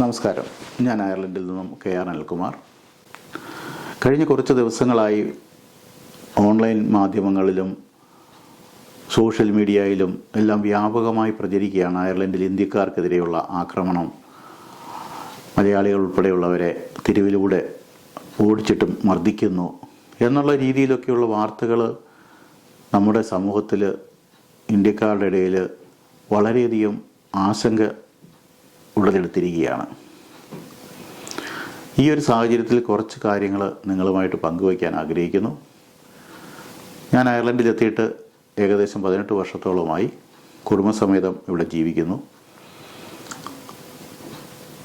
നമസ്കാരം. ഞാൻ അയർലൻഡിൽ നിന്നും കെ ആർ അനിൽകുമാർ. കഴിഞ്ഞ കുറച്ച് ദിവസങ്ങളായി ഓൺലൈൻ മാധ്യമങ്ങളിലും സോഷ്യൽ മീഡിയയിലും എല്ലാം വ്യാപകമായി പ്രചരിക്കുകയാണ് അയർലൻഡിൽ ഇന്ത്യക്കാർക്കെതിരെയുള്ള ആക്രമണം. മലയാളികൾ ഉൾപ്പെടെയുള്ളവരെ തെരുവിലൂടെ ഓടിച്ചിട്ടും മർദ്ദിക്കുന്നു എന്നുള്ള രീതിയിലൊക്കെയുള്ള വാർത്തകൾ നമ്മുടെ സമൂഹത്തിൽ ഇന്ത്യക്കാരുടെ ഇടയിൽ വളരെയധികം ആശങ്ക ഉടലെടുത്തിരിക്കുകയാണ് ഈ ഒരു സാഹചര്യത്തിൽ കുറച്ച് കാര്യങ്ങൾ നിങ്ങളുമായിട്ട് പങ്കുവയ്ക്കാൻ ആഗ്രഹിക്കുന്നു. ഞാൻ അയർലൻഡിലെത്തിയിട്ട് ഏകദേശം പതിനെട്ട് വർഷത്തോളമായി കുടുംബസമേതം ഇവിടെ ജീവിക്കുന്നു.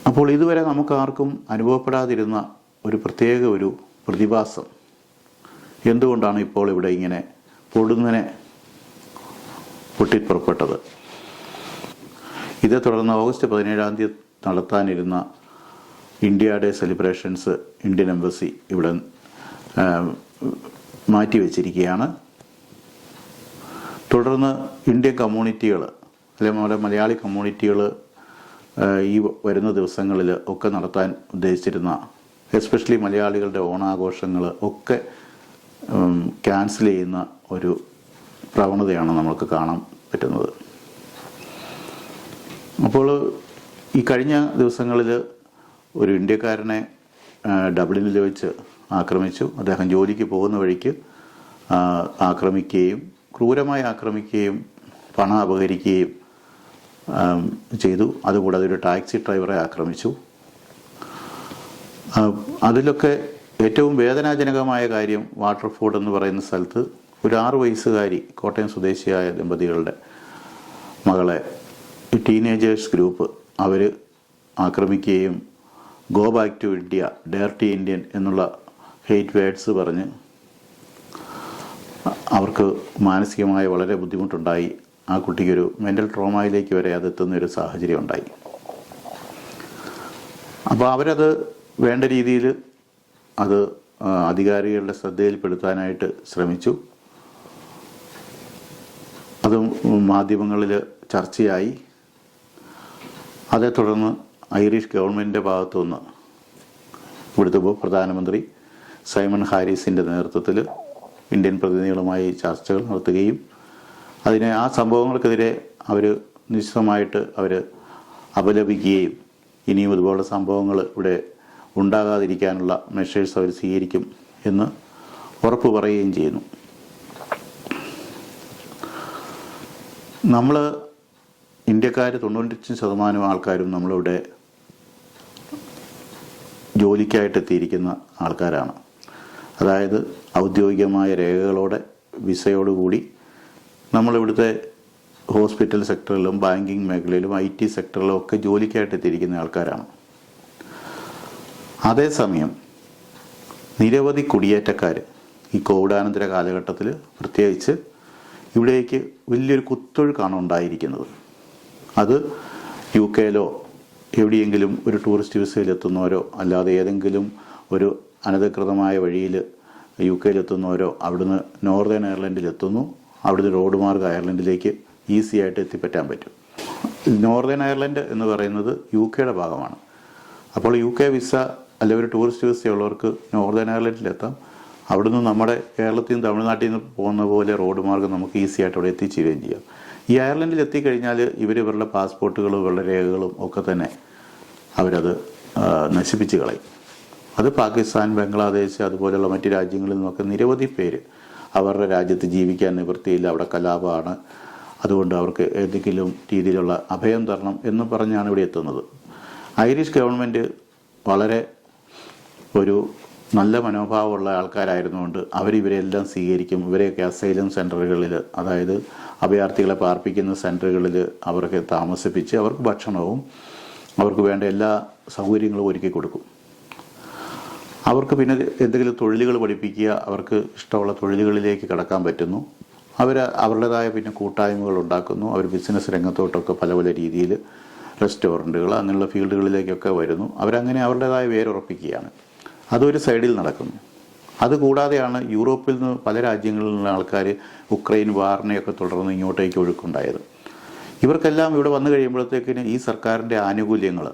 അപ്പോൾ ഇതുവരെ നമുക്ക് ആർക്കും അനുഭവപ്പെടാതിരുന്ന ഒരു പ്രത്യേക ഒരു പ്രതിഭാസം എന്തുകൊണ്ടാണ് ഇപ്പോൾ ഇവിടെ ഇങ്ങനെ പൊടുന്നനെ പൊട്ടിപ്പുറപ്പെട്ടത്? ഇതേ തുടർന്ന് ഓഗസ്റ്റ് പതിനേഴാം തീയതി നടത്താനിരുന്ന India day celebrations Indian embassy ഇവിടെ മാറ്റിവെച്ചിരിക്കുകയാണ്. തുടർന്ന് ഇന്ത്യൻ കമ്മ്യൂണിറ്റികൾ അല്ലെങ്കിൽ നമ്മുടെ മലയാളി കമ്മ്യൂണിറ്റികൾ ഈ വരുന്ന ദിവസങ്ങളിൽ ഒക്കെ നടത്താൻ ഉദ്ദേശിച്ചിരുന്ന എസ്പെഷ്യലി മലയാളികളുടെ ഓണാഘോഷങ്ങൾ ഒക്കെ ക്യാൻസൽ ചെയ്യുന്ന ഒരു പ്രവണതയാണ് നമ്മൾക്ക് കാണാൻ പറ്റുന്നത്. അപ്പോൾ ഈ കഴിഞ്ഞ ദിവസങ്ങളിൽ ഒരു ഇന്ത്യക്കാരനെ ഡബ്ലിനിൽ വെച്ച് ആക്രമിച്ചു. അദ്ദേഹം ജോലിക്ക് പോകുന്ന വഴിക്ക് ആക്രമിക്കുകയും ക്രൂരമായി ആക്രമിക്കുകയും പണം അപഹരിക്കുകയും ചെയ്തു. അതുകൂടാതെ ഒരു ടാക്സി ഡ്രൈവറെ ആക്രമിച്ചു. അതിലൊക്കെ ഏറ്റവും വേദനാജനകമായ കാര്യം വാട്ടർഫോർഡ് എന്ന് പറയുന്ന സ്ഥലത്ത് ഒരു ആറു വയസ്സുകാരി കോട്ടയം സ്വദേശിയായ ദമ്പതികളുടെ മകളെ ഈ ടീനേജേഴ്സ് ഗ്രൂപ്പ് അവർ ആക്രമിക്കുകയും go back to India dirty Indian എന്നുള്ള ഹെയ്റ്റ് വേഡ്സ് പറഞ്ഞ് അവർക്ക് മാനസികമായ വളരെ ബുദ്ധിമുട്ടുണ്ടായി. ആ കുട്ടിക്കൊരു മെന്റൽ ട്രോമയിലേക്ക് വരെ അത് എത്തുന്ന ഒരു സാഹചര്യം ഉണ്ടായി. അപ്പോൾ അവരത് വേണ്ട രീതിയിൽ അത് അധികാരികളുടെ ശ്രദ്ധയിൽപ്പെടുത്താനായിട്ട് ശ്രമിച്ചു. അതും മാധ്യമങ്ങളിൽ ചർച്ചയായി. അതേ തുടർന്ന് ഐറിഷ് ഗവൺമെന്റിന്റെ ഭാഗത്തുനിന്ന് ഇവിടുത്തെ പ്രധാനമന്ത്രി സൈമൺ ഹാരിസിന്റെ നേതൃത്വത്തിൽ ഇന്ത്യൻ പ്രതിനിധികളുമായി ചർച്ചകൾ നടത്തുകയും അതിനെ ആ സംഭവങ്ങൾക്കെതിരെ അവർ നിശ്ചിതമായിട്ട് അവർ അപലപിക്കുകയും ഇനിയും ഇതുപോലുള്ള സംഭവങ്ങൾ ഇവിടെ ഉണ്ടാകാതിരിക്കാനുള്ള മെഷേഴ്സ് അവർ സ്വീകരിക്കും എന്ന് ഉറപ്പ് പറയുകയും ചെയ്യുന്നു. നമ്മൾ ഇന്ത്യക്കാർ തൊണ്ണൂറ്റഞ്ച് ശതമാനം ആൾക്കാരും നമ്മളിവിടെ ജോലിക്കായിട്ട് എത്തിയിരിക്കുന്ന ആൾക്കാരാണ്. അതായത് ഔദ്യോഗികമായ രേഖകളോടെ വിസയോടുകൂടി നമ്മളിവിടുത്തെ ഹോസ്പിറ്റൽ സെക്ടറിലും ബാങ്കിങ് മേഖലയിലും ഐ ടി സെക്ടറിലും ഒക്കെ ജോലിക്കായിട്ട് എത്തിയിരിക്കുന്ന ആൾക്കാരാണ്. അതേസമയം നിരവധി കുടിയേറ്റക്കാർ ഈ കോവിഡാനന്തര കാലഘട്ടത്തിൽ പ്രത്യേകിച്ച് ഇവിടേക്ക് വലിയൊരു കുത്തൊഴുക്കാണ് ഉണ്ടായിരിക്കുന്നത്. അത് യു കെയിലോ എവിടെയെങ്കിലും ഒരു ടൂറിസ്റ്റ് വിസയിൽ എത്തുന്നവരോ അല്ലാതെ ഏതെങ്കിലും ഒരു അനധികൃതമായ വഴിയിൽ യു കെയിൽ എത്തുന്നവരോ അവിടുന്ന് നോർത്തേൺ അയർലൻഡിൽ എത്തുന്നു അവിടുന്ന് റോഡ് മാർഗം അയർലൻഡിലേക്ക് ഈസി ആയിട്ട് എത്തിപ്പറ്റാൻ പറ്റും. നോർത്തേൺ അയർലൻഡ് എന്ന് പറയുന്നത് യു കെയുടെ ഭാഗമാണ്. അപ്പോൾ യു കെ വിസ അല്ലെങ്കിൽ ഒരു ടൂറിസ്റ്റ് വിസ ഉള്ളവർക്ക് നോർത്തേൺ അയർലൻഡിലെത്താം അവിടുന്ന് നമ്മുടെ കേരളത്തിൽ നിന്ന് തമിഴ്നാട്ടിൽ നിന്ന് പോകുന്ന പോലെ റോഡ് മാർഗം നമുക്ക് ഈസി ആയിട്ട് അവിടെ എത്തിച്ചേരുകയും ചെയ്യാം. ഈ അയർലൻഡിൽ എത്തിക്കഴിഞ്ഞാൽ ഇവർ ഇവരുടെ പാസ്പോർട്ടുകളും ഇവരുടെ രേഖകളും ഒക്കെ തന്നെ അവരത് നശിപ്പിച്ച് കളയും. അത് പാകിസ്ഥാൻ ബംഗ്ലാദേശ് അതുപോലെയുള്ള മറ്റ് രാജ്യങ്ങളിൽ നിന്നൊക്കെ നിരവധി പേര് അവരുടെ രാജ്യത്ത് ജീവിക്കാൻ നിവൃത്തിയില്ല. അവിടെ കലാപമാണ്. അതുകൊണ്ട് അവർക്ക് ഏതെങ്കിലും രീതിയിലുള്ള അഭയം തരണം എന്ന് പറഞ്ഞാണ് ഇവിടെ എത്തുന്നത്. ഐറിഷ് ഗവൺമെന്റ് വളരെ ഒരു നല്ല മനോഭാവമുള്ള ആൾക്കാരായിരുന്നുകൊണ്ട് അവരിവരെല്ലാം സ്വീകരിക്കും. ഇവരെയൊക്കെ അസൈലം സെന്ററുകളിൽ അതായത് അഭയാർത്ഥികളെ പാർപ്പിക്കുന്ന സെന്ററുകളിൽ അവർക്ക് താമസിപ്പിച്ച് അവർക്ക് ഭക്ഷണവും അവർക്ക് വേണ്ട എല്ലാ സൗകര്യങ്ങളും ഒരുക്കി കൊടുക്കും. അവർക്ക് പിന്നെ എന്തെങ്കിലും തൊഴിലുകൾ പഠിപ്പിക്കുക അവർക്ക് ഇഷ്ടമുള്ള തൊഴിലുകളിലേക്ക് കടക്കാൻ പറ്റുന്നു. അവർ അവരുടേതായ പിന്നെ കൂട്ടായ്മകൾ ഉണ്ടാക്കുന്നു. അവർ ബിസിനസ് രംഗത്തോട്ടൊക്കെ പല പല രീതിയിൽ റെസ്റ്റോറന്റുകൾ അങ്ങനെയുള്ള ഫീൽഡുകളിലേക്കൊക്കെ വരുന്നു. അവരങ്ങനെ അവരുടേതായ വേരുറപ്പിക്കുകയാണ്. അതൊരു സൈഡിൽ നടക്കുന്നു. അതുകൂടാതെയാണ് യൂറോപ്പിൽ നിന്ന് പല രാജ്യങ്ങളിൽ നിന്നുള്ള ആൾക്കാർ ഉക്രൈൻ വാറിനെയൊക്കെ തുടർന്ന് ഇങ്ങോട്ടേക്ക് ഒഴുക്കുണ്ടായത്. ഇവർക്കെല്ലാം ഇവിടെ വന്നു കഴിയുമ്പോഴത്തേക്കിന് ഈ സർക്കാരിന്റെ ആനുകൂല്യങ്ങൾ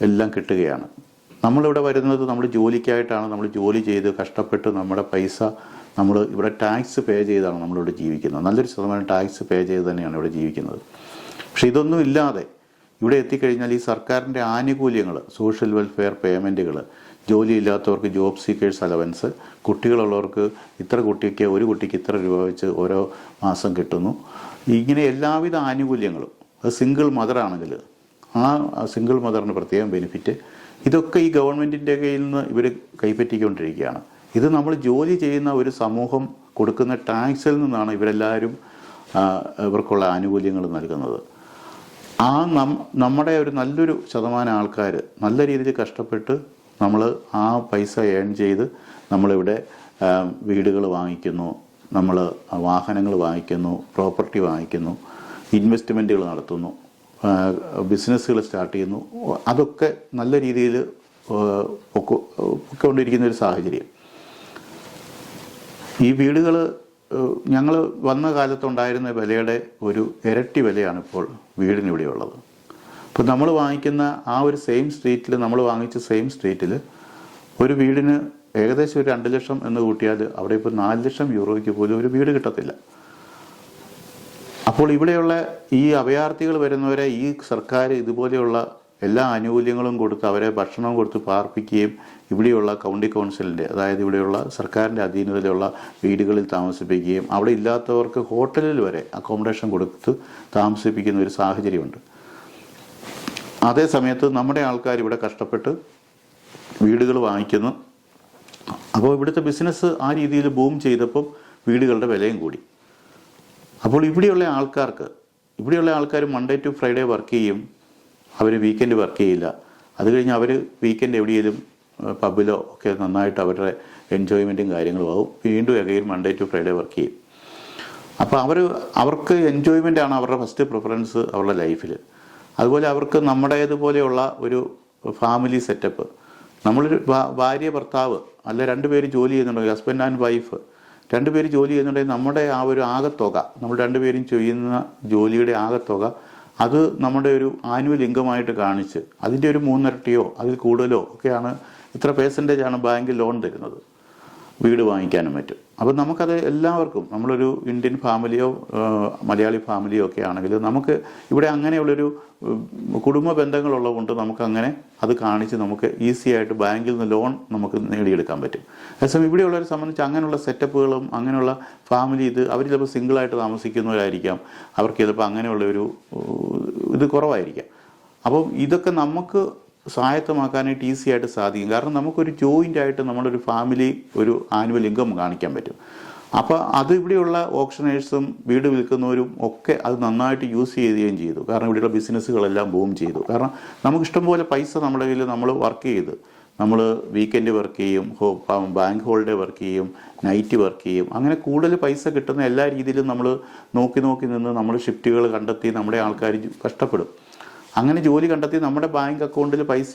എല്ലാം കിട്ടുകയാണ്. നമ്മളിവിടെ വരുന്നത് നമ്മൾ ജോലിക്കായിട്ടാണ് നമ്മൾ ജോലി ചെയ്ത് കഷ്ടപ്പെട്ട് നമ്മുടെ പൈസ നമ്മൾ ഇവിടെ ടാക്സ് പേ ചെയ്താണ് നമ്മളിവിടെ ജീവിക്കുന്നത്. നല്ലൊരു ശതമാനം ടാക്സ് പേ ചെയ്ത് തന്നെയാണ് ഇവിടെ ജീവിക്കുന്നത്. പക്ഷെ ഇതൊന്നും ഇല്ലാതെ ഇവിടെ എത്തിക്കഴിഞ്ഞാൽ ഈ സർക്കാരിന്റെ ആനുകൂല്യങ്ങൾ സോഷ്യൽ വെൽഫെയർ പേയ്മെന്റുകൾ ജോലിയില്ലാത്തവർക്ക് ജോബ് സീക്കേഴ്സ് അലവൻസ് കുട്ടികളുള്ളവർക്ക് ഇത്ര കുട്ടിക്ക് ഒരു കുട്ടിക്ക് ഇത്ര രൂപ വെച്ച് ഓരോ മാസം കിട്ടുന്നു. ഇങ്ങനെ എല്ലാവിധ ആനുകൂല്യങ്ങളും അത് സിംഗിൾ മദറാണെങ്കിൽ ആ സിംഗിൾ മദറിന് പ്രത്യേകം ബെനിഫിറ്റ് ഇതൊക്കെ ഈ ഗവൺമെന്റിന്റെ കയ്യിൽ നിന്ന് ഇവർ കൈപ്പറ്റിക്കൊണ്ടിരിക്കുകയാണ്. ഇത് നമ്മൾ ജോലി ചെയ്യുന്ന ഒരു സമൂഹം കൊടുക്കുന്ന ടാക്സിൽ നിന്നാണ് ഇവരെല്ലാവരും ഇവർക്കുള്ള ആനുകൂല്യങ്ങൾ നൽകുന്നത്. ആ നം നമ്മുടെ ഒരു നല്ലൊരു ശതമാനം ആൾക്കാർ നല്ല രീതിയിൽ കഷ്ടപ്പെട്ട് നമ്മൾ ആ പൈസ ഏൺ ചെയ്ത് നമ്മളിവിടെ വീടുകൾ വാങ്ങിക്കുന്നു നമ്മൾ വാഹനങ്ങൾ വാങ്ങിക്കുന്നു പ്രോപ്പർട്ടി വാങ്ങിക്കുന്നു ഇൻവെസ്റ്റ്മെന്റുകൾ നടത്തുന്നു ബിസിനസ്സുകൾ സ്റ്റാർട്ട് ചെയ്യുന്നു. അതൊക്കെ നല്ല രീതിയിൽ പൊക്കൊണ്ടിരിക്കുന്ന ഒരു സാഹചര്യം. ഈ വീടുകൾ ഞങ്ങൾ വന്ന കാലത്തുണ്ടായിരുന്ന വിലയുടെ ഒരു ഇരട്ടി വിലയാണിപ്പോൾ വീടിന് ഇവിടെ ഉള്ളത് ഇപ്പോൾ നമ്മൾ വാങ്ങിക്കുന്ന ആ ഒരു സെയിം സ്ട്രീറ്റിൽ നമ്മൾ വാങ്ങിച്ച സെയിം സ്ട്രീറ്റിൽ ഒരു വീടിന് ഏകദേശം ഒരു രണ്ട് ലക്ഷം എന്ന് കൂട്ടിയാൽ അവിടെ ഇപ്പോൾ നാല് ലക്ഷം യൂറോയ്ക്ക് പോലും ഒരു വീട് കിട്ടത്തില്ല. അപ്പോൾ ഇവിടെയുള്ള ഈ അഭയാർത്ഥികൾ വരുന്നവരെ ഈ സർക്കാർ ഇതുപോലെയുള്ള എല്ലാ ആനുകൂല്യങ്ങളും കൊടുത്ത് അവരെ ഭക്ഷണം കൊടുത്ത് പാർപ്പിക്കുകയും ഇവിടെയുള്ള കൗണ്ടി കൗൺസിലിന്റെ അതായത് ഇവിടെയുള്ള സർക്കാരിന്റെ അധീനതയിലുള്ള വീടുകളിൽ താമസിപ്പിക്കുകയും അവിടെ ഇല്ലാത്തവർക്ക് ഹോട്ടലിൽ വരെ അക്കോമഡേഷൻ കൊടുത്ത് താമസിപ്പിക്കുന്ന ഒരു സാഹചര്യമുണ്ട്. അതേ സമയത്ത് നമ്മുടെ ആൾക്കാർ ഇവിടെ കഷ്ടപ്പെട്ട് വീടുകൾ വാങ്ങിക്കുന്നു. അപ്പോൾ ഇവിടുത്തെ ബിസിനസ് ആ രീതിയിൽ ബൂം ചെയ്തപ്പം വീടുകളുടെ വിലയും കൂടി. അപ്പോൾ ഇവിടെയുള്ള ആൾക്കാർക്ക് ഇവിടെയുള്ള ആൾക്കാർ മൺഡേ ടു ഫ്രൈഡേ വർക്ക് ചെയ്യും അവർ വീക്കെൻഡ് വർക്ക് ചെയ്യില്ല. അത് കഴിഞ്ഞ് അവർ വീക്കെൻഡ് എവിടെയെങ്കിലും പബ്ബിലോ ഒക്കെ നന്നായിട്ട് അവരുടെ എൻജോയ്മെന്റും കാര്യങ്ങളും ആവും. വീണ്ടും എകയിൽ മൺഡേ ടു ഫ്രൈഡേ വർക്ക് ചെയ്യും. അപ്പോൾ അവർ അവർക്ക് എൻജോയ്മെന്റ് ആണ് അവരുടെ ഫസ്റ്റ് പ്രിഫറൻസ് അവരുടെ ലൈഫിൽ അതുപോലെ അവർക്ക് നമ്മുടേതുപോലെയുള്ള ഒരു ഫാമിലി സെറ്റപ്പ്. നമ്മളൊരു ഭാര്യ ഭർത്താവ് അല്ല രണ്ടുപേര് ജോലി ചെയ്യുന്നുണ്ടെങ്കിൽ ഹസ്ബൻഡ് ആൻഡ് വൈഫ് രണ്ടുപേര് ജോലി ചെയ്യുന്നുണ്ടെങ്കിൽ നമ്മുടെ ആ ഒരു ആകത്തുക നമ്മൾ രണ്ടുപേരും ചെയ്യുന്ന ജോലിയുടെ ആകത്തുക അത് നമ്മുടെ ഒരു ആനുവൽ ഇൻകമായിട്ട് കാണിച്ച് അതിന്റെ ഒരു മൂന്നിരട്ടിയോ അതിൽ കൂടുതലോ ഒക്കെയാണ് ഇത്ര പേഴ്സന്റേജ് ആണ് ബാങ്ക് ലോൺ തരുന്നത്. വീട് വാങ്ങിക്കാനും പറ്റും. അപ്പം നമുക്കത് എല്ലാവർക്കും നമ്മളൊരു ഇന്ത്യൻ ഫാമിലിയോ മലയാളി ഫാമിലിയോ ഒക്കെ ആണെങ്കിൽ നമുക്ക് ഇവിടെ അങ്ങനെയുള്ളൊരു കുടുംബ ബന്ധങ്ങളുള്ളതുകൊണ്ട് നമുക്ക് അങ്ങനെ അത് കാണിച്ച് നമുക്ക് ഈസി ആയിട്ട് ബാങ്കിൽ നിന്ന് ലോൺ നമുക്ക് നേടിയെടുക്കാൻ പറ്റും. അതേസമയം ഇവിടെയുള്ളവരെ സംബന്ധിച്ച് അങ്ങനെയുള്ള സെറ്റപ്പുകളും അങ്ങനെയുള്ള ഫാമിലി ഇത് അവർ ചിലപ്പോൾ സിംഗിളായിട്ട് താമസിക്കുന്നവരായിരിക്കാം. അവർക്ക് ചിലപ്പോൾ അങ്ങനെയുള്ള ഒരു ഇത് കുറവായിരിക്കാം. അപ്പം ഇതൊക്കെ നമുക്ക് സ്വായത്തമാക്കാനായിട്ട് ഈസി ആയിട്ട് സാധിക്കും. കാരണം നമുക്കൊരു ജോയിന്റ് ആയിട്ട് നമ്മളൊരു ഫാമിലി ഒരു ആനുവൽ ഇൻകം കാണിക്കാൻ പറ്റും. അപ്പോൾ അത് ഇവിടെയുള്ള ഓപ്ഷനേഴ്സും വീട് വിൽക്കുന്നവരും ഒക്കെ അത് നന്നായിട്ട് യൂസ് ചെയ്യുകയും ചെയ്തു. കാരണം ഇവിടെയുള്ള ബിസിനസ്സുകളെല്ലാം ബൂം ചെയ്തു. കാരണം നമുക്ക് ഇഷ്ടംപോലെ പൈസ നമ്മുടെ കയ്യിൽ നമ്മൾ വർക്ക് ചെയ്ത്. നമ്മൾ വീക്കെൻഡ് വർക്ക് ചെയ്യും ഹോ- ബാങ്ക് ഹോളിഡേ വർക്ക് ചെയ്യും നൈറ്റ് വർക്ക് ചെയ്യും. അങ്ങനെ കൂടുതൽ പൈസ കിട്ടുന്ന എല്ലാ രീതിയിലും നമ്മൾ നോക്കി നോക്കി നിന്ന് നമ്മൾ ഷിഫ്റ്റുകൾ കണ്ടെത്തി നമ്മുടെ ആൾക്കാർ കഷ്ടപ്പെടും. അങ്ങനെ ജോലി കണ്ടെത്തി നമ്മുടെ ബാങ്ക് അക്കൗണ്ടിൽ പൈസ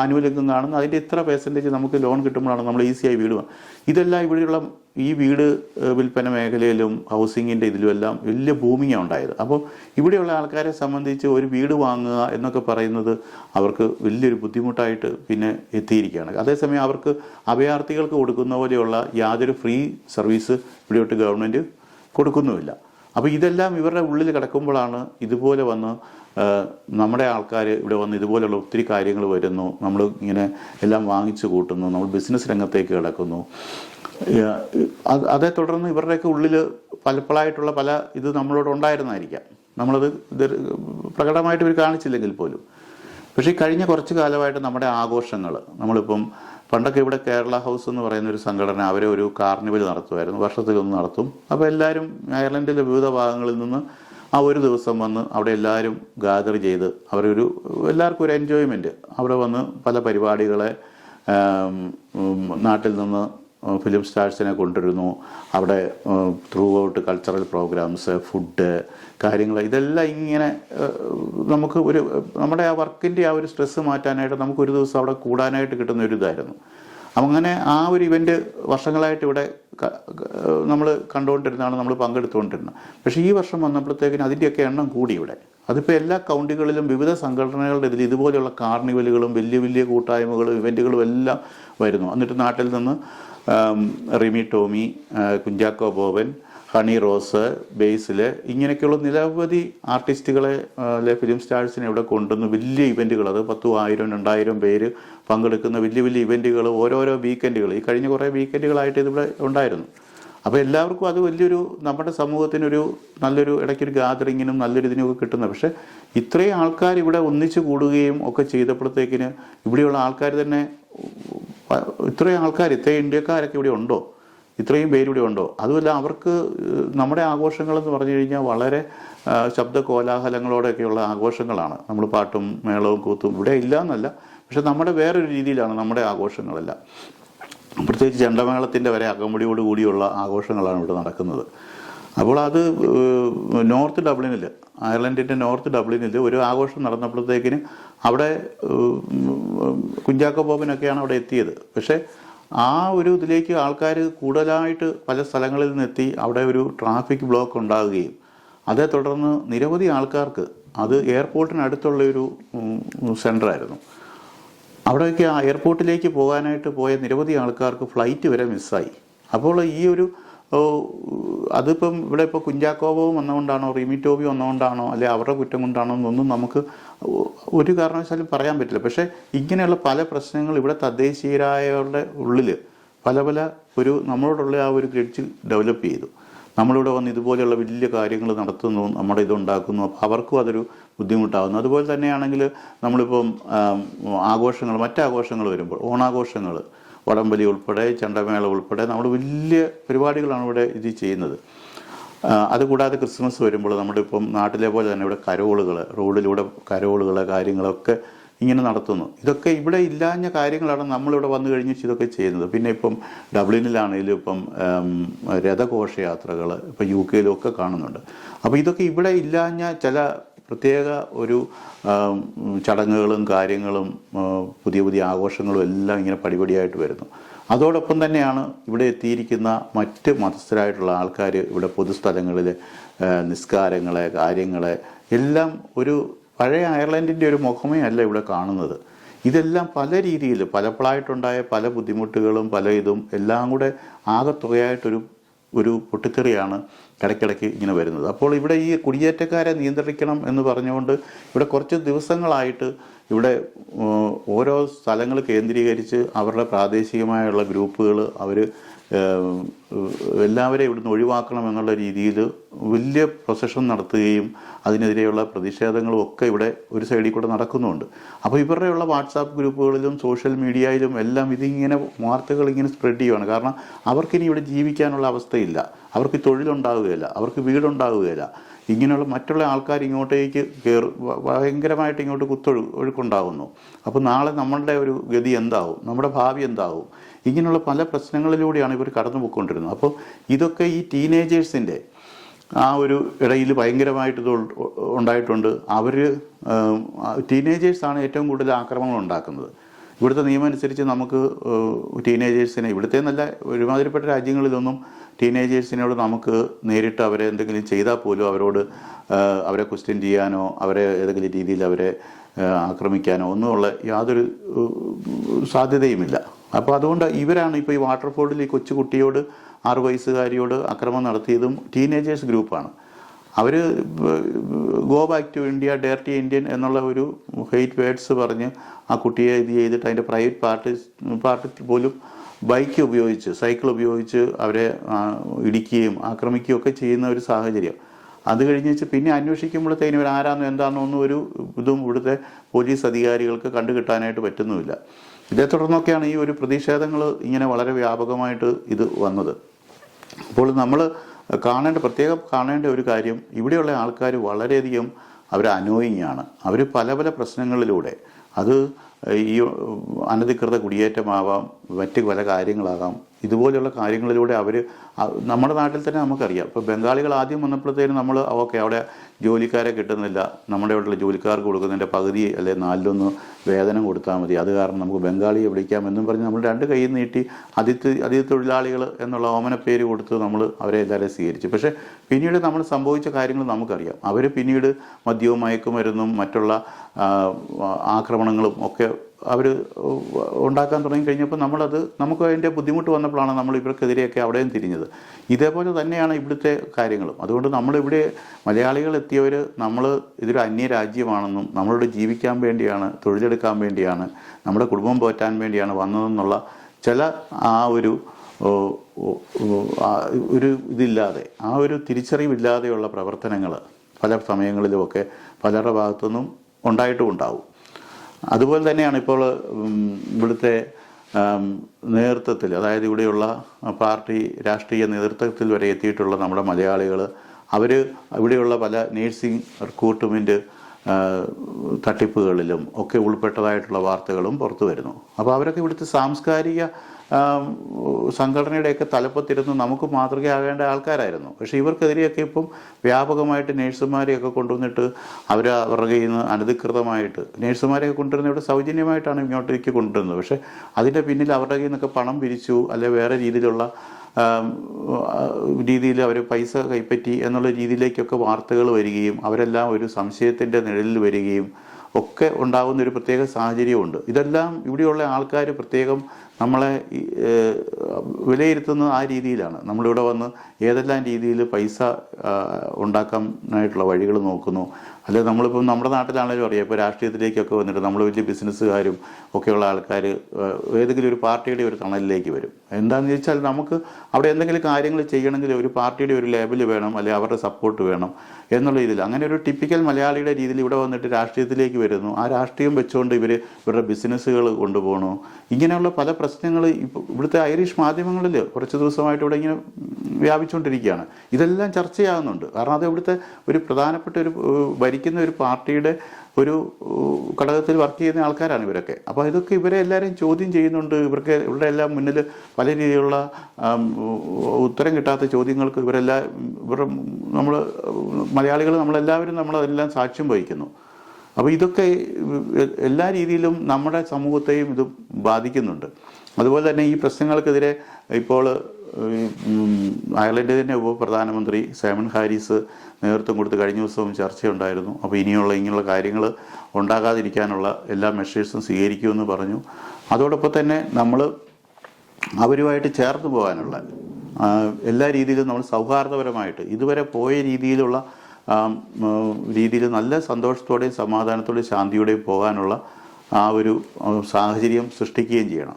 ആനുകൂല്യം കാണുന്നു അതിന്റെ ഇത്ര പെർസെന്റേജ് നമുക്ക് ലോൺ കിട്ടുമ്പോഴാണ് നമ്മൾ ഈസിയായി വീട്. ഇതെല്ലാം ഇവിടെയുള്ള ഈ വീട് വിൽപ്പന മേഖലയിലും ഹൗസിങ്ങിന്റെ ഇതിലുമെല്ലാം വലിയ ഭൂമിയാണ് ഉണ്ടായത്. അപ്പോൾ ഇവിടെയുള്ള ആൾക്കാരെ സംബന്ധിച്ച് ഒരു വീട് വാങ്ങുക എന്നൊക്കെ പറയുന്നത് അവർക്ക് വലിയൊരു ബുദ്ധിമുട്ടായിട്ട് പിന്നെ എത്തിയിരിക്കുകയാണ്. അതേസമയം അവർക്ക് അഭയാർത്ഥികൾക്ക് കൊടുക്കുന്ന പോലെയുള്ള യാതൊരു ഫ്രീ സർവീസ് ഇവിടെയോട്ട് ഗവൺമെന്റ് കൊടുക്കുന്നുമില്ല. അപ്പോൾ ഇതെല്ലാം ഇവരുടെ ഉള്ളിൽ കിടക്കുമ്പോഴാണ് ഇതുപോലെ വന്ന് നമ്മുടെ ആൾക്കാർ ഇവിടെ വന്ന് ഇതുപോലെയുള്ള ഒത്തിരി കാര്യങ്ങൾ വരുന്നു. നമ്മൾ ഇങ്ങനെ എല്ലാം വാങ്ങിച്ചു കൂട്ടുന്നു. നമ്മൾ ബിസിനസ് രംഗത്തേക്ക് കിടക്കുന്നു. അത് തുടർന്ന് ഇവരുടെയൊക്കെ ഉള്ളിൽ പലപ്പോഴായിട്ടുള്ള പല ഇത് നമ്മളോട് ഉണ്ടായിരുന്നായിരിക്കാം. നമ്മളത് പ്രകടമായിട്ട് ഇവർ കാണിച്ചില്ലെങ്കിൽ പോലും. പക്ഷേ ഈ കഴിഞ്ഞ കുറച്ച് കാലമായിട്ട് നമ്മുടെ ആഘോഷങ്ങൾ നമ്മളിപ്പം പണ്ടൊക്കെ ഇവിടെ കേരള ഹൗസ് എന്ന് പറയുന്ന ഒരു സംഘടന അവരെ ഒരു കാർണിവൽ നടത്തുമായിരുന്നു. വർഷത്തിലൊന്ന് നടത്തും. അപ്പോൾ എല്ലാവരും അയർലൻഡിലെ വിവിധ ഭാഗങ്ങളിൽ നിന്ന് ആ ഒരു ദിവസം വന്ന് അവിടെ എല്ലാവരും ഗാദർ ചെയ്ത് അവരൊരു എല്ലാവർക്കും ഒരു എൻജോയ്മെന്റ് അവിടെ വന്ന് പല പരിപാടികളെ നാട്ടിൽ നിന്ന് ഫിലിം സ്റ്റാർസിനെ കൊണ്ടുവരുന്നു. അവിടെ throughout cultural programmes food കാര്യങ്ങൾ ഇതെല്ലാം ഇങ്ങനെ നമുക്ക് ഒരു നമ്മുടെ ആ വർക്കിന്റെ ആ ഒരു സ്ട്രെസ്സ് മാറ്റാനായിട്ട് നമുക്കൊരു ദിവസം അവിടെ കൂടാനായിട്ട് കിട്ടുന്ന ഒരു ഇതായിരുന്നു. അങ്ങനെ ആ ഒരു ഇവന്റ് വർഷങ്ങളായിട്ട് ഇവിടെ നമ്മൾ കണ്ടുകൊണ്ടിരുന്നതാണ് നമ്മൾ പങ്കെടുത്തുകൊണ്ടിരുന്നത്. പക്ഷേ ഈ വർഷം വന്നപ്പോഴത്തേക്കിന് അതിന്റെയൊക്കെ എണ്ണം കൂടി ഇവിടെ. അതിപ്പോൾ എല്ലാ കൗണ്ടികളിലും വിവിധ സംഘടനകളുടെ ഇതിൽ ഇതുപോലെയുള്ള കാർണിവലുകളും വലിയ വലിയ കൂട്ടായ്മകളും ഇവന്റുകളും എല്ലാം വരുന്നു. എന്നിട്ട് നാട്ടിൽ നിന്ന് റിമി ടോമി കുഞ്ചാക്കോ ബോബൻ ഹണി റോസ് ബേസിൽ ഇങ്ങനെയൊക്കെയുള്ള നിരവധി ആർട്ടിസ്റ്റുകളെ അല്ലെ ഫിലിം സ്റ്റാഴ്സിനെ ഇവിടെ കൊണ്ടുവന്ന് വലിയ ഇവന്റുകൾ അത് പത്തും ആയിരം രണ്ടായിരം പേര് പങ്കെടുക്കുന്ന വലിയ വലിയ ഇവന്റുകൾ ഓരോരോ വീക്കെൻഡുകൾ. ഈ കഴിഞ്ഞ കുറേ വീക്കെൻഡുകളായിട്ട് ഇതിവിടെ ഉണ്ടായിരുന്നു. അപ്പോൾ എല്ലാവർക്കും അത് വലിയൊരു നമ്മുടെ സമൂഹത്തിനൊരു നല്ലൊരു ഇടയ്ക്കൊരു ഗാദറിങ്ങിനും നല്ലൊരു ഇതിനുമൊക്കെ കിട്ടുന്നത് പക്ഷേ ഇത്രയും ആൾക്കാർ ഇവിടെ ഒന്നിച്ചു കൂടുകയും ഒക്കെ ചെയ്തപ്പോഴത്തേക്കിന് ഇവിടെയുള്ള ആൾക്കാർ തന്നെ ഇത്രയും ആൾക്കാർ ഇത്രയും ഇന്ത്യക്കാരൊക്കെ ഇവിടെ ഉണ്ടോ? ഇത്രയും പേരിവിടെ ഉണ്ടോ? അതുമല്ല അവർക്ക് നമ്മുടെ ആഘോഷങ്ങളെന്ന് പറഞ്ഞു കഴിഞ്ഞാൽ വളരെ ശബ്ദ കോലാഹലങ്ങളോടെയൊക്കെയുള്ള ആഘോഷങ്ങളാണ്. നമ്മൾ പാട്ടും മേളവും കൂത്തും ഇവിടെ ഇല്ല എന്നല്ല. പക്ഷെ നമ്മുടെ വേറൊരു രീതിയിലാണ് നമ്മുടെ ആഘോഷങ്ങളെല്ലാം. പ്രത്യേകിച്ച് ചണ്ടമേളത്തിന്റെ വരെ അകമ്പടിയോട് കൂടിയുള്ള ആഘോഷങ്ങളാണ് ഇവിടെ നടക്കുന്നത്. അപ്പോൾ അത് നോർത്ത് ഡബ്ലിനിൽ അയർലൻഡിന്റെ നോർത്ത് ഡബ്ലിനിൽ ഒരു ആഘോഷം നടന്നപ്പോഴത്തേക്കിന് അവിടെ കുഞ്ചാക്കോ ബോബനൊക്കെയാണ് അവിടെ എത്തിയത്. പക്ഷേ ആ ഒരു ഇതിലേക്ക് ആൾക്കാർ കൂടുതലായിട്ട് പല സ്ഥലങ്ങളിൽ നിന്നെത്തി അവിടെ ഒരു ട്രാഫിക് ബ്ലോക്ക് ഉണ്ടാകുകയും അതേ തുടർന്ന് നിരവധി ആൾക്കാർക്ക് അത് എയർപോർട്ടിനടുത്തുള്ള ഒരു സെന്ററായിരുന്നു അവിടെയൊക്കെ ആ എയർപോർട്ടിലേക്ക് പോകാനായിട്ട് പോയ നിരവധി ആൾക്കാർക്ക് ഫ്ലൈറ്റ് വരെ മിസ്സായി അപ്പോൾ ഈ ഒരു അതിപ്പം ഇവിടെ ഇപ്പോൾ കുഞ്ചാക്കോബവും വന്നുകൊണ്ടാണോ റിമി വന്നുകൊണ്ടാണോ അല്ലെ അവരുടെ കുറ്റം കൊണ്ടാണോ എന്നൊന്നും നമുക്ക് ഒരു കാരണവശാലും പറയാൻ പറ്റില്ല. പക്ഷേ ഇങ്ങനെയുള്ള പല പ്രശ്നങ്ങൾ ഇവിടെ തദ്ദേശീയരായവരുടെ ഉള്ളിൽ പല പല ഒരു നമ്മളോടുള്ള ആ ഒരു ഗ്രിഡ്ജിൽ ഡെവലപ്പ് ചെയ്തു. നമ്മളിവിടെ വന്ന് ഇതുപോലെയുള്ള വലിയ കാര്യങ്ങൾ നടത്തുന്നു നമ്മുടെ ഇതുണ്ടാക്കുന്നു. അപ്പോൾ അവർക്കും അതൊരു ബുദ്ധിമുട്ടാകുന്നു അതുപോലെ തന്നെയാണെങ്കിൽ നമ്മളിപ്പം ആഘോഷങ്ങൾ മറ്റാഘോഷങ്ങൾ വരുമ്പോൾ ഓണാഘോഷങ്ങൾ വടംവലി ഉൾപ്പെടെ ചണ്ടമേള ഉൾപ്പെടെ നമ്മൾ വലിയ പരിപാടികളാണ് ഇവിടെ ഇത് ചെയ്യുന്നത്. അതുകൂടാതെ ക്രിസ്മസ് വരുമ്പോൾ നമ്മുടെ ഇപ്പം നാട്ടിലെ പോലെ തന്നെ ഇവിടെ കരോളുകൾ റോഡിലൂടെ കരോളുകൾ കാര്യങ്ങളൊക്കെ ഇങ്ങനെ നടത്തുന്നു. ഇതൊക്കെ ഇവിടെ ഇല്ലാഞ്ഞ കാര്യങ്ങളാണ് നമ്മളിവിടെ വന്നു കഴിഞ്ഞ് ഇതൊക്കെ ചെയ്യുന്നത്. പിന്നെ ഇപ്പം ഡബ്ലിനിലാണെങ്കിലും ഇപ്പം രഥഘോഷയാത്രകൾ ഇപ്പം യു കെയിലും ഒക്കെ കാണുന്നുണ്ട്. അപ്പോൾ ഇതൊക്കെ ഇവിടെ ഇല്ലാഞ്ഞ ചില പ്രത്യേക ഒരു ചടങ്ങുകളും കാര്യങ്ങളും പുതിയ പുതിയ ആഘോഷങ്ങളും എല്ലാം ഇങ്ങനെ പടിപടിയായിട്ട് വരുന്നു. അതോടൊപ്പം തന്നെയാണ് ഇവിടെ എത്തിയിരിക്കുന്ന മറ്റ് മതസ്ഥരായിട്ടുള്ള ആൾക്കാർ ഇവിടെ പൊതുസ്ഥലങ്ങളിൽ നിസ്കാരങ്ങളെ കാര്യങ്ങളെ എല്ലാം ഒരു പഴയ അയർലൻഡിന്റെ ഒരു മുഖമേ അല്ല ഇവിടെ കാണുന്നത്. ഇതെല്ലാം പല രീതിയിൽ പലപ്പോഴായിട്ടുണ്ടായ പല ബുദ്ധിമുട്ടുകളും പല ഇതും എല്ലാം കൂടെ ആകത്തുകയായിട്ടൊരു ഒരു പൊട്ടിത്തെറിയാണ് ഇടയ്ക്കിടയ്ക്ക് ഇങ്ങനെ വരുന്നത്. അപ്പോൾ ഇവിടെ ഈ കുടിയേറ്റക്കാരെ നിയന്ത്രിക്കണം എന്ന് പറഞ്ഞുകൊണ്ട് ഇവിടെ കുറച്ച് ദിവസങ്ങളായിട്ട് ഇവിടെ ഓരോ സ്ഥലങ്ങൾ കേന്ദ്രീകരിച്ച് അവരുടെ പ്രാദേശികമായുള്ള ഗ്രൂപ്പുകൾ അവർ എല്ലാവരെയും ഇവിടുന്ന് ഒഴിവാക്കണം എന്നുള്ള രീതിയിൽ വലിയ പ്രൊസഷൻ നടത്തുകയും അതിനെതിരെയുള്ള പ്രതിഷേധങ്ങളും ഒക്കെ ഇവിടെ ഒരു സൈഡിൽ കൂടെ നടക്കുന്നുണ്ട്. അപ്പോൾ ഇവരുടെയുള്ള വാട്സാപ്പ് ഗ്രൂപ്പുകളിലും സോഷ്യൽ മീഡിയയിലും എല്ലാം ഇതിങ്ങനെ വാർത്തകൾ ഇങ്ങനെ സ്പ്രെഡ് ചെയ്യുകയാണ് കാരണം അവർക്കിനി ഇവിടെ ജീവിക്കാനുള്ള അവസ്ഥയില്ല. അവർക്ക് തൊഴിലുണ്ടാവുകയില്ല. അവർക്ക് വീടുണ്ടാവുകയില്ല. ഇങ്ങനെയുള്ള മറ്റുള്ള ആൾക്കാർ ഇങ്ങോട്ടേക്ക് കയറി ഭയങ്കരമായിട്ട് ഇങ്ങോട്ട് കുത്തൊഴു ഒഴുക്കുണ്ടാകുന്നു അപ്പോൾ നാളെ നമ്മളുടെ ഒരു ഗതി എന്താവും? നമ്മുടെ ഭാവി എന്താവും? ഇങ്ങനെയുള്ള പല പ്രശ്നങ്ങളിലൂടെയാണ് ഇവർ കടന്നു പോയിക്കൊണ്ടിരുന്നത് അപ്പോൾ ഇതൊക്കെ ഈ ടീനേജേഴ്സിന്റെ ആ ഒരു ഇടയിൽ ഭയങ്കരമായിട്ട് ഇത് ഉണ്ടായിട്ടുണ്ട്. അവർ ടീനേജേഴ്സാണ് ഏറ്റവും കൂടുതൽ ആക്രമങ്ങൾ ഉണ്ടാക്കുന്നത്. ഇവിടുത്തെ നിയമം അനുസരിച്ച് നമുക്ക് ടീനേജേഴ്സിനെ ഇവിടുത്തെ നല്ല ഒരുമാതിരിപ്പെട്ട രാജ്യങ്ങളിലൊന്നും ടീനേജേഴ്സിനോട് നമുക്ക് നേരിട്ട് അവരെ എന്തെങ്കിലും ചെയ്താൽ പോലും അവരോട് അവരെ ക്വസ്റ്റ്യൻ ചെയ്യാനോ അവരെ ഏതെങ്കിലും രീതിയിൽ അവരെ ആക്രമിക്കാനോ ഒന്നുമുള്ള യാതൊരു സാധ്യതയുമില്ല. അപ്പോൾ അതുകൊണ്ട് ഇവരാണ് ഇപ്പോൾ ഈ വാട്ടർഫോർഡിൽ ഈ കൊച്ചുകുട്ടിയോട് ആറു വയസ്സുകാരിയോട് അക്രമം നടത്തിയതും ടീനേജേഴ്സ് ഗ്രൂപ്പാണ് അവർ go back to India dirty Indian എന്നുള്ള ഒരു ഹെയ്റ്റ് വേർഡ്സ് പറഞ്ഞ് ആ കുട്ടിയെ ഇത് ചെയ്തിട്ട് അതിന്റെ പ്രൈവറ്റ് പാർട്ടി പാർട്ടി പോലും ബൈക്ക് ഉപയോഗിച്ച് സൈക്കിൾ ഉപയോഗിച്ച് അവരെ ഇടിക്കുകയും ആക്രമിക്കുകയും ഒക്കെ ചെയ്യുന്ന ഒരു സാഹചര്യം. അത് കഴിഞ്ഞ് പിന്നെ അന്വേഷിക്കുമ്പോഴത്തേനും ഇവർ ആരാന്നോ എന്താണെന്നോ ഒന്നും ഒരു ഇതും ഇവിടുത്തെ പോലീസ് അധികാരികൾക്ക് കണ്ടുകിട്ടാനായിട്ട് പറ്റുന്നുമില്ല. ഇതേ തുടർന്നൊക്കെയാണ് ഈ ഒരു പ്രതിഷേധങ്ങൾ ഇങ്ങനെ വളരെ വ്യാപകമായിട്ട് ഇത് വന്നത്. അപ്പോൾ നമ്മൾ കാണേണ്ട പ്രത്യേകം കാണേണ്ട ഒരു കാര്യം ഇവിടെയുള്ള ആൾക്കാർ വളരെയധികം അവർ അനോയിങ് ആണ് അവർ പല പല പ്രശ്നങ്ങളിലൂടെ അത് ഈ അനധികൃത കുടിയേറ്റമാവാം മറ്റ് പല കാര്യങ്ങളാകാം ഇതുപോലെയുള്ള കാര്യങ്ങളിലൂടെ അവർ നമ്മുടെ നാട്ടിൽ തന്നെ നമുക്കറിയാം. ഇപ്പോൾ ബംഗാളികൾ ആദ്യം വന്നപ്പോഴത്തേനും നമ്മൾ ഓക്കെ അവിടെ ജോലിക്കാരെ കിട്ടുന്നില്ല. നമ്മുടെ ഇവിടെയുള്ള ജോലിക്കാർക്ക് കൊടുക്കുന്നതിന്റെ പകുതി അല്ലെ നാലിലൊന്ന് വേതനം കൊടുത്താൽ മതി. അത് കാരണം നമുക്ക് ബംഗാളിയെ വിളിക്കാം എന്നും പറഞ്ഞ് നമ്മൾ രണ്ട് കൈ നീട്ടി അതിഥി അതിഥി തൊഴിലാളികൾ എന്നുള്ള ഓമന പേര് കൊടുത്ത് നമ്മൾ അവരെ എല്ലാവരെയും സ്വീകരിച്ചു. പക്ഷേ പിന്നീട് നമ്മൾ സംഭവിച്ച കാര്യങ്ങൾ നമുക്കറിയാം. അവർ പിന്നീട് മദ്യവും മയക്കുമരുന്നും മറ്റുള്ള ആക്രമണങ്ങളും ഒക്കെ അവർ ഉണ്ടാക്കാൻ തുടങ്ങി കഴിഞ്ഞപ്പോൾ നമ്മളത് നമുക്ക് അതിന്റെ ബുദ്ധിമുട്ട് വന്നപ്പോഴാണ് നമ്മൾ ഇവർക്കെതിരെയൊക്കെ അവിടെയും തിരിഞ്ഞത്. ഇതേപോലെ തന്നെയാണ് ഇവിടുത്തെ കാര്യങ്ങളും. അതുകൊണ്ട് നമ്മളിവിടെ മലയാളികൾ എത്തിയവർ നമ്മൾ ഇതൊരു അന്യരാജ്യമാണെന്നും നമ്മളിവിടെ ജീവിക്കാൻ വേണ്ടിയാണ് തൊഴിലെടുക്കാൻ വേണ്ടിയാണ് നമ്മുടെ കുടുംബം പോറ്റാൻ വേണ്ടിയാണ് വന്നതെന്നുള്ള ചില ആ ഒരു ഒരു ഇതില്ലാതെ ആ ഒരു തിരിച്ചറിവില്ലാതെയുള്ള പ്രവർത്തനങ്ങൾ പല സമയങ്ങളിലുമൊക്കെ പലരുടെ ഭാഗത്തുനിന്നും ഉണ്ടായിട്ടും ഉണ്ടാവും അതുപോലെ തന്നെയാണ് ഇപ്പോൾ ഇവിടുത്തെ നേതൃത്വത്തിൽ അതായത് ഇവിടെയുള്ള പാർട്ടി രാഷ്ട്രീയ നേതൃത്വത്തിൽ വരെ എത്തിയിട്ടുള്ള നമ്മുടെ മലയാളികൾ അവർ ഇവിടെയുള്ള പല നേഴ്സിംഗ് റിക്രൂട്ട്മെന്റ് തട്ടിപ്പുകളിലും ഒക്കെ ഉൾപ്പെട്ടതായിട്ടുള്ള വാർത്തകളും പുറത്തു വരുന്നു. അപ്പോൾ അവരൊക്കെ ഇവിടുത്തെ സാംസ്കാരിക സംഘടനയുടെയൊക്കെ തലപ്പത്തിരുന്ന് നമുക്ക് മാതൃകയാകേണ്ട ആൾക്കാരായിരുന്നു. പക്ഷേ ഇവർക്കെതിരെയൊക്കെ ഇപ്പം വ്യാപകമായിട്ട് നേഴ്സുമാരെയൊക്കെ കൊണ്ടുവന്നിട്ട് അവർ അവരുടെ കയ്യിൽ നിന്ന് അനധികൃതമായിട്ട് നേഴ്സുമാരെയൊക്കെ കൊണ്ടുവരുന്നത് ഇവിടെ സൗജന്യമായിട്ടാണ് ഇങ്ങോട്ടേക്ക് കൊണ്ടുവരുന്നത്. പക്ഷേ അതിന്റെ പിന്നിൽ അവരുടെ കയ്യിൽ നിന്നൊക്കെ പണം പിരിച്ചു അല്ലെ വേറെ രീതിയിലുള്ള രീതിയിൽ അവർ പൈസ കൈപ്പറ്റി എന്നുള്ള രീതിയിലേക്കൊക്കെ വാർത്തകൾ വരികയും അവരെല്ലാം ഒരു സംശയത്തിന്റെ നിഴലിൽ വരികയും ഒക്കെ ഉണ്ടാകുന്ന ഒരു പ്രത്യേക സാഹചര്യമുണ്ട്. ഇതെല്ലാം ഇവിടെയുള്ള ആൾക്കാർ പ്രത്യേകം നമ്മളെ വിലയിരുത്തുന്നത് ആ രീതിയിലാണ്. നമ്മളിവിടെ വന്ന് ഏതെല്ലാം രീതിയിൽ പൈസ ഉണ്ടാക്കാനായിട്ടുള്ള വഴികൾ നോക്കുന്നു. അല്ലെ നമ്മളിപ്പോൾ നമ്മുടെ നാട്ടിലാണെങ്കിലും അറിയാം. ഇപ്പോൾ രാഷ്ട്രീയത്തിലേക്കൊക്കെ വന്നിട്ട് നമ്മൾ വലിയ ബിസിനസ്സുകാരും ഒക്കെയുള്ള ആൾക്കാർ ഏതെങ്കിലും ഒരു പാർട്ടിയുടെ ഒരു തണലിലേക്ക് വരും. എന്താണെന്ന് ചോദിച്ചാൽ നമുക്ക് അവിടെ എന്തെങ്കിലും കാര്യങ്ങൾ ചെയ്യണമെങ്കിൽ ഒരു പാർട്ടിയുടെ ഒരു ലേബൽ വേണം അല്ലെങ്കിൽ അവരുടെ സപ്പോർട്ട് വേണം എന്നുള്ള രീതിയിൽ. അങ്ങനെ ഒരു ടിപ്പിക്കൽ മലയാളിയുടെ രീതിയിൽ ഇവിടെ വന്നിട്ട് രാഷ്ട്രീയത്തിലേക്ക് വരുന്നു. ആ രാഷ്ട്രീയം വെച്ചുകൊണ്ട് ഇവർ ഇവരുടെ ബിസിനസ്സുകൾ കൊണ്ടുപോകണു ഇങ്ങനെയുള്ള പല പ്രശ്നങ്ങൾ ഇപ്പോൾ ഇവിടുത്തെ ഐറിഷ് മാധ്യമങ്ങളിൽ കുറച്ച് ദിവസമായിട്ട് ഇവിടെ ഇങ്ങനെ വ്യാപിച്ചുകൊണ്ടിരിക്കുകയാണ്. ഇതെല്ലാം ചർച്ചയാകുന്നുണ്ട്. കാരണം അത് ഇവിടുത്തെ ഒരു പ്രധാനപ്പെട്ട ഒരു ഭരിക്കുന്ന ഒരു പാർട്ടിയുടെ ഒരു ഘടകത്തിൽ വർക്ക് ചെയ്യുന്ന ആൾക്കാരാണ് ഇവരൊക്കെ. അപ്പോൾ ഇതൊക്കെ ഇവരെ എല്ലാവരെയും ചോദ്യം ചെയ്യുന്നുണ്ട്. ഇവർക്ക് ഇവരുടെ എല്ലാം മുന്നിൽ പല രീതിയിലുള്ള ഉത്തരം കിട്ടാത്ത ചോദ്യങ്ങൾക്ക് ഇവരെല്ലാം ഇവർ നമ്മൾ മലയാളികൾ നമ്മളെല്ലാവരും നമ്മളതെല്ലാം സാക്ഷ്യം വഹിക്കുന്നു. അപ്പോൾ ഇതൊക്കെ എല്ലാ രീതിയിലും നമ്മുടെ സമൂഹത്തെയും ഇത് ബാധിക്കുന്നുണ്ട്. അതുപോലെ തന്നെ ഈ പ്രശ്നങ്ങൾക്കെതിരെ ഇപ്പോൾ അയർലൻഡ് തന്നെ ഉപപ്രധാനമന്ത്രി സൈമൺ ഹാരിസ് നേതൃത്വം കൊടുത്ത് കഴിഞ്ഞ ദിവസവും ചർച്ചയുണ്ടായിരുന്നു. അപ്പോൾ ഇനിയുള്ള ഇങ്ങനെയുള്ള കാര്യങ്ങൾ ഉണ്ടാകാതിരിക്കാനുള്ള എല്ലാ മെഷേഴ്സും സ്വീകരിക്കുമെന്ന് പറഞ്ഞു. അതോടൊപ്പം തന്നെ നമ്മൾ അവരുമായിട്ട് ചേർന്ന് പോകാനുള്ള എല്ലാ രീതിയിലും നമ്മൾ സൗഹാർദ്ദപരമായിട്ട് ഇതുവരെ പോയ രീതിയിലുള്ള രീതിയിൽ നല്ല സന്തോഷത്തോടെയും സമാധാനത്തോടെയും ശാന്തിയോടെയും പോകാനുള്ള ആ ഒരു സാഹചര്യം സൃഷ്ടിക്കുകയും ചെയ്യണം.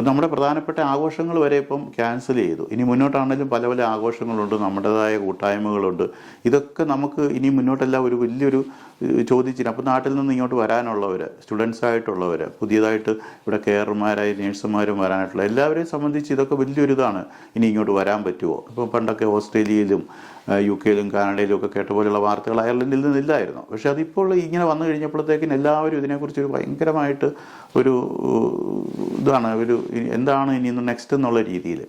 അപ്പം നമ്മുടെ പ്രധാനപ്പെട്ട ആഘോഷങ്ങൾ വരെ ഇപ്പം ക്യാൻസൽ ചെയ്തു. ഇനി മുന്നോട്ടാണെങ്കിലും പല പല ആഘോഷങ്ങളുണ്ട് നമ്മുടേതായ കൂട്ടായ്മകളുണ്ട്. ഇതൊക്കെ നമുക്ക് ഇനി മുന്നോട്ടെല്ലാം ഒരു വലിയൊരു ചോദിച്ചിന് ചോദ്യചിഹ്നം. അപ്പം നാട്ടിൽ നിന്ന് ഇങ്ങോട്ട് വരാനുള്ളവർ സ്റ്റുഡൻസ് ആയിട്ടുള്ളവർ പുതിയതായിട്ട് ഇവിടെ കെയർമാരായി നേഴ്സുമാരും വരാനായിട്ടുള്ള എല്ലാവരെയും സംബന്ധിച്ച് ഇതൊക്കെ വലിയൊരു ഇതാണ് ഇനി ഇങ്ങോട്ട് വരാൻ പറ്റുമോ? ഇപ്പോൾ പണ്ടൊക്കെ ഓസ്ട്രേലിയയിലും യു കെയിലും കാനഡയിലും ഒക്കെ കേട്ട പോലെയുള്ള വാർത്തകൾ അയർലൻഡിൽ നിന്നില്ലായിരുന്നു പക്ഷേ അതിപ്പോൾ ഇങ്ങനെ വന്നു കഴിഞ്ഞപ്പോഴത്തേക്കും എല്ലാവരും ഇതിനെക്കുറിച്ച് ഒരു ഭയങ്കരമായിട്ട് ഒരു ഇതാണ് ഒരു എന്താണ് ഇനി നെക്സ്റ്റ് എന്നുള്ള രീതിയിൽ.